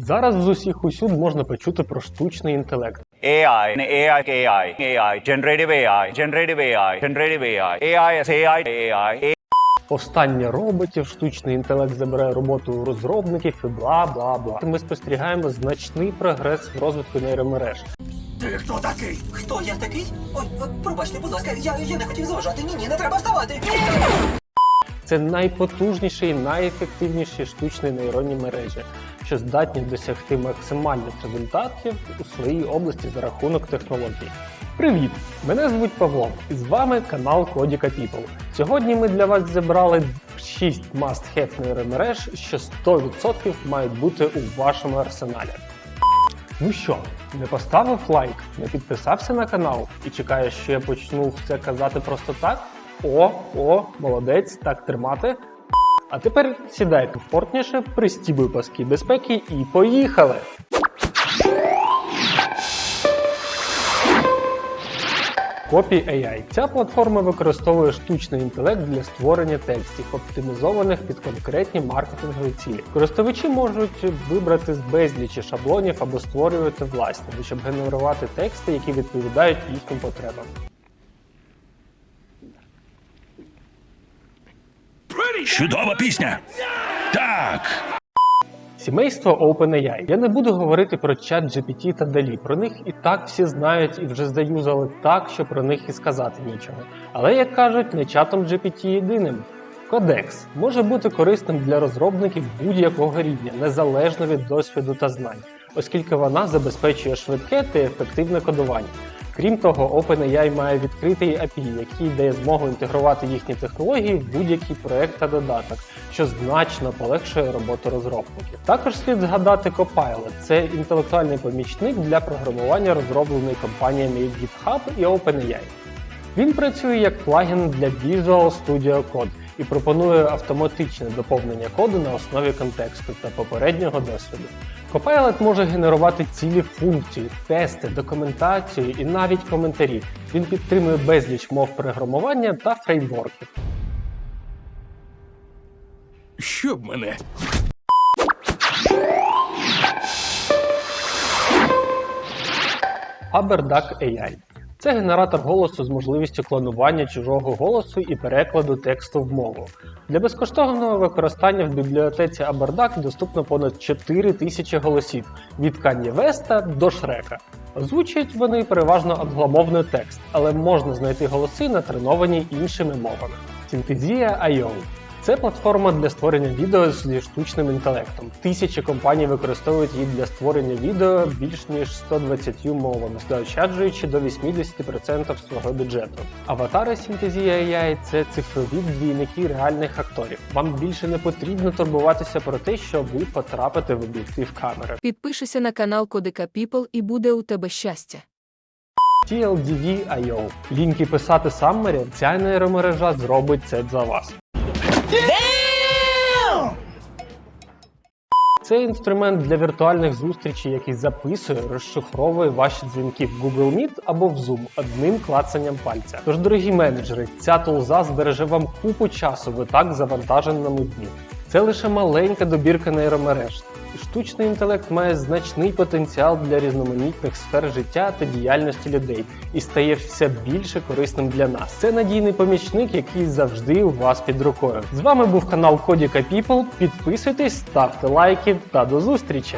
Зараз з усіх усюд можна почути про штучний інтелект. AI, AI, AI, AI, generative AI, generative AI, generative AI, AI AI, AI, AI. Повстання роботів, штучний інтелект забирає роботу у розробників і бла бла бла. Ми спостерігаємо значний прогрес в розвитку нейромереж. Ти хто такий? Хто я такий? Ой, пробачте, будь ласка, я, я не хотів заважати. Ні, ні, не треба вставати. Це найпотужніші і найефективніші штучні нейронні мережі, що здатні досягти максимальних результатів у своїй області за рахунок технологій. Привіт! Мене звуть Павло, і з вами канал Codica People. Сьогодні ми для вас зібрали 6 must-have нейромереж, що 100% мають бути у вашому арсеналі. Ну що, не поставив лайк, не підписався на канал і чекаєш, що я почну все казати просто так? О, о, молодець, так тримати. А тепер сідай комфортніше, пристібуй паски безпеки і поїхали! Copy AI. Ця платформа використовує штучний інтелект для створення текстів, оптимізованих під конкретні маркетингові цілі. Користувачі можуть вибрати з безлічі шаблонів або створювати власні, щоб генерувати тексти, які відповідають їхнім потребам. Чудова пісня. Так. Сімейство OpenAI. Я не буду говорити про чат GPT та DALL-E. Про них і так всі знають і вже заюзали так, що про них і сказати нічого. Але як кажуть, не чатом GPT єдиним. Кодекс може бути корисним для розробників будь-якого рівня, незалежно від досвіду та знань, оскільки вона забезпечує швидке та ефективне кодування. Крім того, OpenAI має відкритий API, який дає змогу інтегрувати їхні технології в будь-який проект та додаток, що значно полегшує роботу розробників. Також слід згадати Copilot – це інтелектуальний помічник для програмування, розроблений компаніями GitHub і OpenAI. Він працює як плагін для Visual Studio Code і пропонує автоматичне доповнення коду на основі контексту та попереднього досвіду. Copilot може генерувати цілі функції, тести, документацію і навіть коментарі. Він підтримує безліч мов програмування та фреймворків. Щоб мене. AberDuck AI – це генератор голосу з можливістю клонування чужого голосу і перекладу тексту в мову. Для безкоштовного використання в бібліотеці AberDuck доступно понад 4 тисячі голосів від Кан'є Веста до Шрека. Озвучують вони переважно англомовний текст, але можна знайти голоси, натреновані іншими мовами. Synthesia.io це платформа для створення відео зі штучним інтелектом. Тисячі компаній використовують її для створення відео більш ніж 120 мовами, заощаджуючи до 80% свого бюджету. Аватари Synthesia AI – це цифрові двійники реальних акторів. Вам більше не потрібно турбуватися про те, що ви потрапите в об'єктив камери. Підпишися на канал Кодика People і буде у тебе щастя. TLDV.io Лінки писати Саммері, ця нейромережа зробить це за вас. Це інструмент для віртуальних зустрічей, який записує, розшифровує ваші дзвінки в Google Meet або в Zoom одним клацанням пальця. Тож, дорогі менеджери, ця тулза збереже вам купу часу в і так завантаженому дні. Це лише маленька добірка нейромереж. Штучний інтелект має значний потенціал для різноманітних сфер життя та діяльності людей і стає все більше корисним для нас. Це надійний помічник, який завжди у вас під рукою. З вами був канал Кодіка People. Підписуйтесь, ставте лайки та до зустрічі!